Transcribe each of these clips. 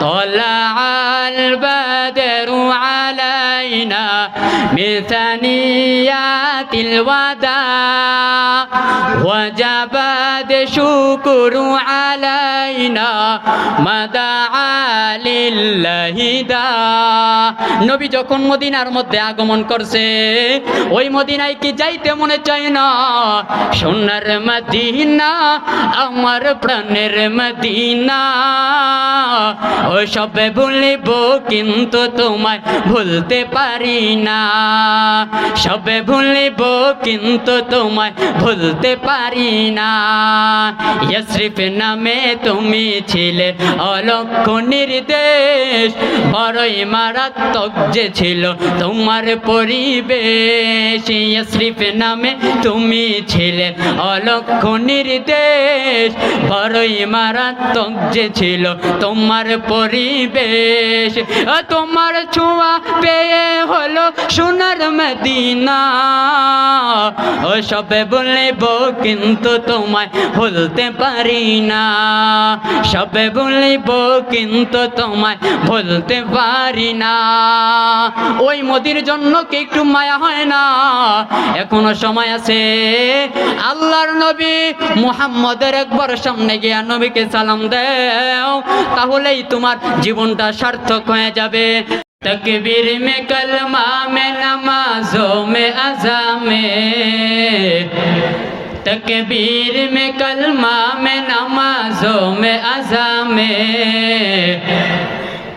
طلع البدر علينا من ثنيات الوداع وجب الشكر علينا ما دعا لله دا নবী যখন মদিনার মধ্যে আগমন করছে ওই মদিনায় কি যাইতে মনে চায় না সোনার মদিনা আমার প্রাণের মদিনা ও সবে ভুলিব কিন্তু তোমায় ভুলতে পারি না। সবে ভুলিব কিন্তু তোমায় ভুলতে পারি না। ইয়সরিফ নামে তুমি ছিলে অলক্ষ নির্দেশ, বড়ই মারাত্মক যে ছিল তোমার পরিবেশ। ইয়সরিফ নামে তুমি ছিলে অলক্ষ নির্দেশ, বড়ই মারাত্মক যে ছিল তোমার পরিবেশ। তোমার ছোঁয়া পেয়ে হলো সোনার মদিনা। ও সবে বলব কিন্তু তোমায় ভুলতে পারি না। সবে বলব কিন্তু তোমায় ভুলতে পারি না। ওই মোদির জন্য কি একটু মায়া হয় না? এখনও সময় আছে। আল্লাহর নবী মুহাম্মদের একবার সামনে গিয়া নবীকে সালাম দেও, তাহলেই তোমার জীবনটা সার্থক হয়ে যাবে। तकबीर में कलमा में नमाजों में अजा में तकबीर में कलमा में नमाजों में अजा में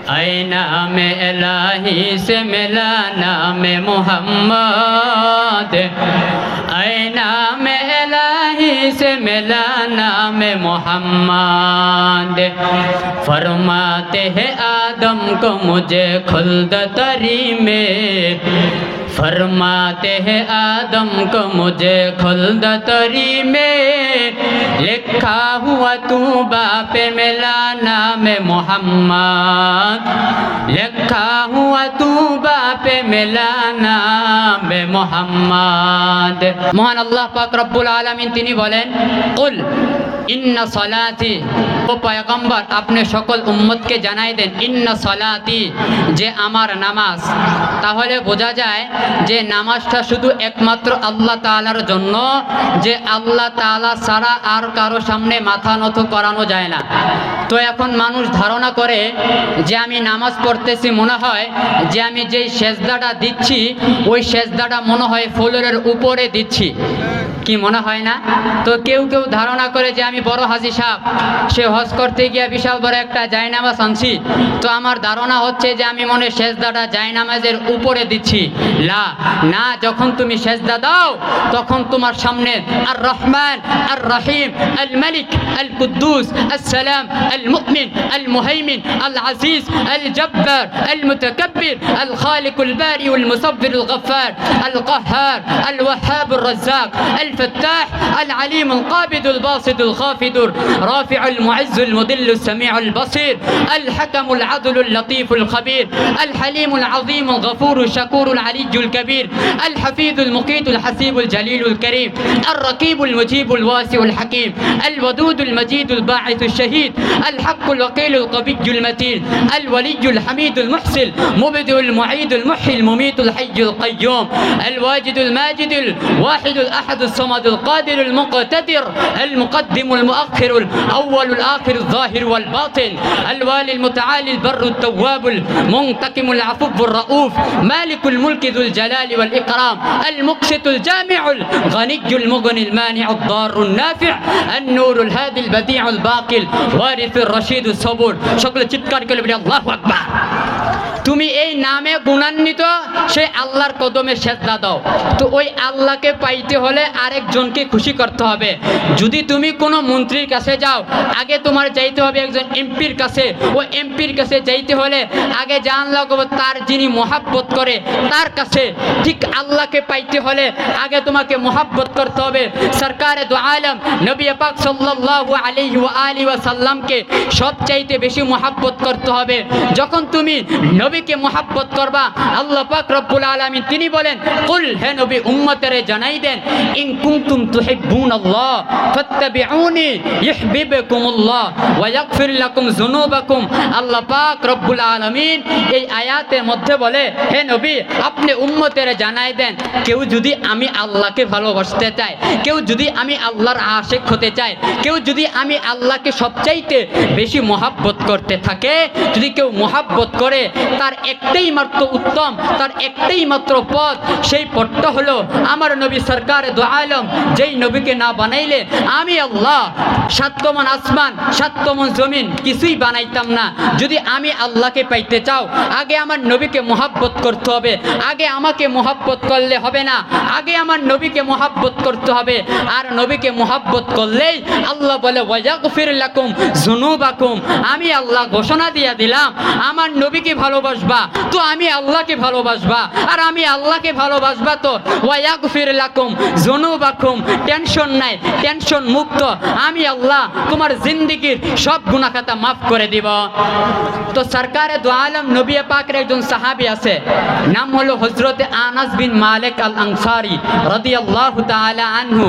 आईना में इलाही से मिला नाम मोहम्मद आईना में से मिला नाम मोहम्मद। फरमाते हैं आदम को मुझे खुलद तरी में। फरमाते हैं आदम को मुझे खुल्द तरी में लिखा हुआ तू बाप मिला नाम मोहम्मद लिखा हुआ तू बाप मिला नाम মোহাম্মদ মহান আল্লাহ পাক রব্বুল আলামিন তিনি বলেন কুল ইন্না সলাতি, ও পয়গম্বর, আপনি সকল উম্মতকে জানাই দেন, ইন্না সলাতি, যে আমার নামাজ। তাহলে বোঝা যায় যে নামাজটা শুধু একমাত্র আল্লাহ তাআলার জন্য, যে আল্লাহ তাআলা ছাড়া আর কারও সামনে মাথা নত করানো যায় না। তো এখন মানুষ ধারণা করে যে আমি নামাজ পড়তেছি মনে হয় যে আমি যেই সেজদাটা দিচ্ছি, ওই সেজদাটা মনে হয় ফ্লোরের উপরে দিচ্ছি। কি মনে হয় না তো কেউ কেউ ধারণা করে যে আমি বড় হাজি সাহেব সে হজ করতে গিয়ে বিশাল বড় একটা জায়নামাজ আনছি তো আমার ধারণা হচ্ছে যে আমি মনে হয় সেজদাটা জায়নামাজের উপরে দিচ্ছি লা না যখন তুমি সেজদা দাও তখন তোমার সামনে আর রহমান আর রহিম আল মালিক আল কুদ্দুস السلام المؤمن المهيمن العزيز الجبار المتكبر الخالق البارئ المصبر الغفار القهار الوهاب الرزاق الفتاح العليم القابض الباسط الخافض رافع المعز المذل السميع البصير الحكم العدل اللطيف الخبير الحليم العظيم الغفور الشكور العلي الكبير الحفيظ المقيت الحسيب الجليل الكريم الرقيب المجيب الواسع الحكيم الودود المجيد الباعث الشهيد الحق الوكيل القوي المتين الولي الحميد المحسن مبدئ المعيد المحيي المميت الحي القيوم الواجد الماجد الواحد الأحد الصمد الصمد القادر المقتدر المقدم المؤخر الأول الآخر الظاهر والباطن الوالي المتعالي البر التواب المنتقم العفو الرؤوف مالك الملك ذو الجلال والإكرام المقسط الجامع الغني المغني المانع الضار النافع النور الهادي البديع الباقي الوارث الرشيد الصبور. شكل تشتكر كلمة الله أكبر. তুমি এই নামে গুণান্বিত, সেই আল্লাহর কদমে সেজদা দাও। তো ওই আল্লাহকে পাইতে হলে আরেকজনকে খুশি করতে হবে। যদি তুমি কোনো মন্ত্রীর কাছে যাও, আগে তোমার যাইতে হবে একজন এমপির কাছে। ও এমপির কাছে যাইতে হলে আগে জান লাগবে তার যিনি মহাব্বত করে, তার কাছে। ঠিক আল্লাহকে পাইতে হলে আগে তোমাকে মহাব্বত করতে হবে। সরকারে দু আলম, নবী পাক সাল্লাল্লাহু আলাইহি ওয়া আলিহি ওয়া সাল্লামকে সবচাইতে বেশি মহাব্বত করতে হবে। যখন তুমি নবী নবীকে মোহাব্বত করবা? আল্লাহ পাক রব্বুল আলামিন তিনি বলেন, কুল হে নবী, উম্মতেরে জানাই দেন, ইন কুনতুম তুহিব্বুনাল্লাহ, ফাত্তাবিউনি ইউহিব্বুকুমুল্লাহ ওয়া ইয়াগফির লাকুম যুনুবাকুম। আল্লাহ পাক রব্বুল আলামিন এই আয়াতের মধ্যে বলে, হে নবী, আপনি উম্মতেরে জানাই দেন, কেউ যদি আমি আল্লাহকে ভালোবাসতে চায়, কেউ যদি আমি আল্লাহর আশেক হতে চায়, কেউ যদি আমি আল্লাহকে সবচাইতে বেশি মহাব্বত করতে থাকে, যদি কেউ মহাব্বত করে তার একটাই মাত্র উত্তম, তার একটাই মাত্র পথ, সেই পথটা হলো আমার নবী সরকার দো আলম। যেই নবীকে না বানাইলে আমি আল্লাহ, সাতকমন আসমান, সাতকমন জমিন কিছুই বানাইতাম না। যদি আমি আল্লাহকে পাইতে চাও, আগে আমার নবীকে মহাব্বত করতে হবে, আগে আমাকে মহাব্বত করলে হবে না, আগে আমার নবীকে মহাব্বত করতে হবে। আর নবীকে মহাব্বত করলেই আল্লাহ বলে ওয়াজাগফির লাকুম জুনুবাকুম আমি আল্লাহ ঘোষণা দিয়ে দিলাম, আমার নবীকে ভালোবাসবা, তো আমি আল্লাহকে ভালোবাসবা। আর আমি আল্লাহকে ভালোবাসবা তো ওয়াজাগফির লাকুম জুনুবাকুম টেনশন নাই, টেনশন মুক্ত। আমি আল্লাহ তোমার জিন্দিগির সব গুনাখাতা মাফ করে দিব। তো সরকারে দো আলম নবী পাকের একজন সাহাবী আছে, নাম হলো হজরতে আনাস বিন মালিক আল আনসারি রাদিয়াল্লাহু তাআলা আনহু।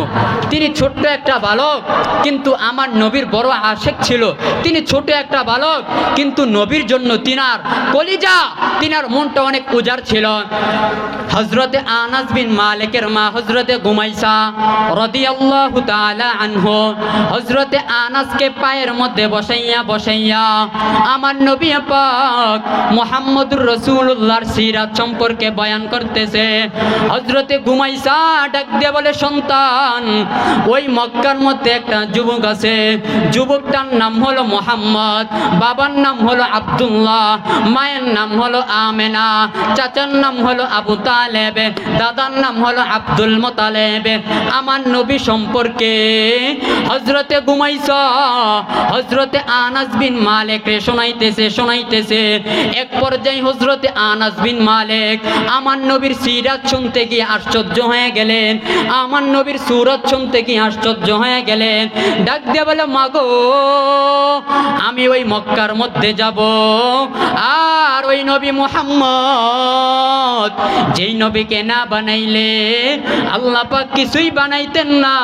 তিনি ছোট্ট একটা বালক, কিন্তু আমার নবীর বড় আশেক ছিল। তিনি ছোট একটা বালক, কিন্তু নবীর জন্য তিনার কলিজা তিনার মনটা অনেক উজার ছিল। হজরতে আনাস বিন মালিকের মা হজরতে গুমাইসা রাদিয়াল্লাহু তাআলা আনহু হজরতে আনাসকে পায়ের মধ্যে বসাইয়া বসাইয়া আমার নবী পাক মোহাম্মদুর রসুল্লাহর সিরাত সম্পর্কে বয়ান করতেছে। হজরতে গুমাইসা ডাক দিয়ে বলে, সন্তান, ওই মক্কার মধ্যে একটা যুবক আছে। যুবকটার নাম হলো মোহাম্মদ, বাবার নাম হলো আব্দুল্লাহ, মায়ের নাম হলো আমেনা, চাচার নাম হলো আবু তালেব, দাদার নাম হলো আব্দুল মোতালেব। আমার নবী সম্পর্কে হজরতে গুমাইসা হজরতে আনাস বিন মালিক রে শোনাইতেছে শোনাইতেছে। এক পর্যায়ে হজরতে আনাস বিন মালিক আমার নবীর সিরাত শুনতে গিয়ে আশ্চর্য হয়ে গেলেন। আমার নবীর সুরত শুনতে গিয়ে আশ্চর্য হয়ে গেলেন। ডাক দিয়ে বলে, মাগো, আমি ওই মক্কার মধ্যে যাব। আর ওই নবী মোহাম্মদ। যেই নবীকে না বানাইলে আল্লাহ পাক কিছুই বানাইতেন না।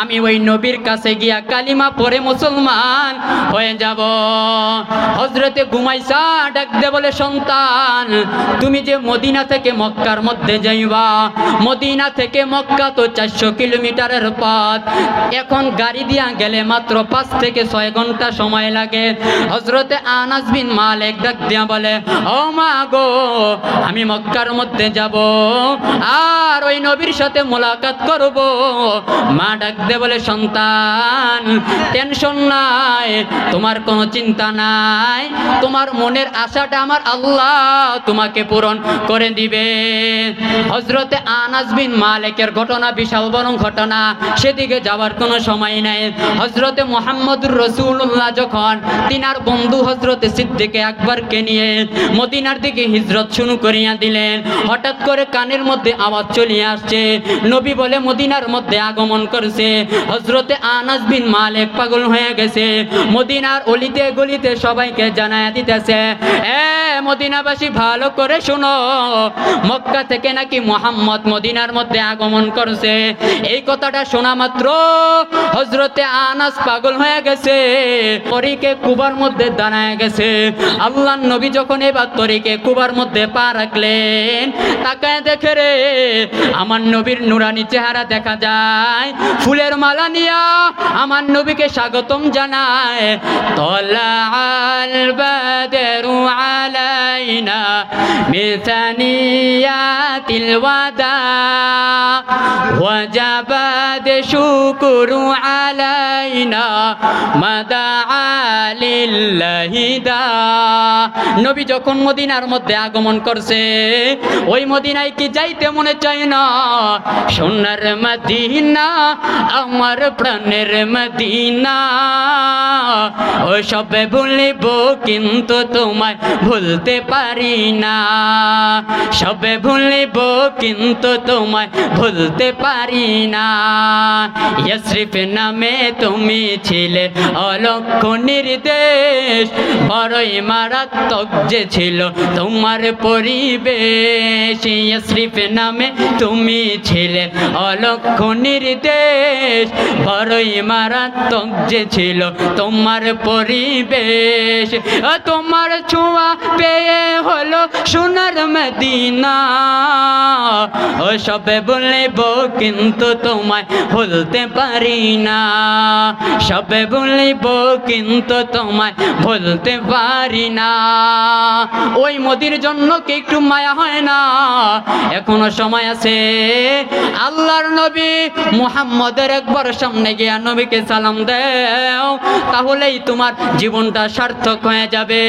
আমি ওই নবীর কাছে গিয়া কালিমা পরে মুসলমান হয়ে যাব। হজরতে ঘুমাইসা ডাক দে বলে, সন্তান, তুমি যে মদিনা থেকে মক্কার মধ্যে যাইবা, মদিনা থেকে মক্কা তো চারশো কিলোমিটারের পথ। এখন গাড়ি দিয়া গেলে মাত্র পাঁচ থেকে ছয় ঘণ্টা সময় লাগে। হজরতে আনাস মালিক ডাক দিয়া বলে ও মা গো, আমি মক্কার মধ্যে যাব আর ওই নবীর সাথে মোলাকাত করব। মা ডাক দে বলে, সন্তান টেনশন নাই, তোমার কোনো চিন্তা নাই। তোমার মনের আশাটা আমার আল্লাহ তোমাকে পূরণ করে দিবে। হজরতে আনাস বিন মালিকের ঘটনা, বিশাল বড় ঘটনা, সেদিকে যাওয়ার কোনো সময় নাই। হজরতে মোহাম্মদুর রসুল্লাহ যখন তিনার বন্ধু হজরতে সিদ্দিকে আকবরকে নিয়ে মদিনার দিকে হিজরত শুরু করিয়া দিলেন। হঠাৎ করে কানের মধ্যে আওয়াজ চলিয়ে আসছে। নবী বলে, মদিনার মধ্যে আগমন করছে। হজরতে আনাস বিন মালিক পাগল হয়ে গেছে। মদিনার অলিতে গলিতে সবাইকে জানায় দিতেছে, এ মদিনাবাসী, ভালো করে শোনো। মক্কা থেকে নাকি মোহাম্মদ মদিনার মধ্যে আগমন করছে? এই কথাটা শোনা মাত্র হজরতে আনাস পাগল হয়ে গেছে। তরিকে কুবার মধ্যে দাঁড়ায় গেছে। আল্লাহ নবী যখন এবার তরিকে কুবার মধ্যে পা রাখলেন, তাকায় দেখে রে, আমার নবীর নুরানি চেহারা দেখা যায়। ফুলের মালা নিয়া আমার নবীকে স্বাগতম জানায় তলা আল আলাইনা মিথানিয়াতিল ওয়াদা ওয়াজাবাদ শুকুরু আলাইনা মাদা আলিল্লাহিদা নবী যখন মদিনার মধ্যে আগমন করছে, ওই মদিনায় কি যাইতে মনে চায় না? সোনার মদিনা, আমার প্রাণের মদিনা। ও সবে ভুলিব, কিন্তু তোমায় ভুলতে পারি না। সবে ভুলিব, কিন্তু তোমায় ভুলতে পারি না। ইয়সরিফ নামে তুমি ছিলে অলক্ষ নির্দেশ, বড়ই মারাত্মক যে ছিল তোমার পরিবেশ ইয়সরিফ নামে তুমি ছিলে। অলক্ষ নির্দেশ বড়ই মারাত্মক যে ছিল তোমার পরিবেশ। তোমার ছোঁয়া পেয়ে হলো সোনার মদিনা। ও সবে বলব কিন্তু তোমায় ভুলতে পারি না। সবে বলব কিন্তু তোমায় ভুলতে পারি না। ওই মোদির জন্য কি একটু মায়া হয় না? এখনও সময় আছে। আল্লাহর নবী মুহাম্মদের একবার সামনে গিয়া নবীকে সালাম দেও, তাহলেই তোমার জীবনটা সার্থক হয়ে যাবে।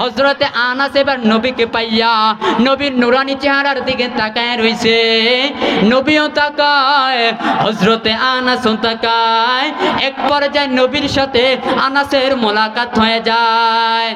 হজরতে আনাস এবার নবীকে পাইয়া নবীর নুরানি চেহারার দিকে তাকায় রইছে নবীও তাকায় হজরতে আনাস তাকায়। এক পর্যায়ে নবীর সাথে আনাসের মোলাকাত হয়ে যায়।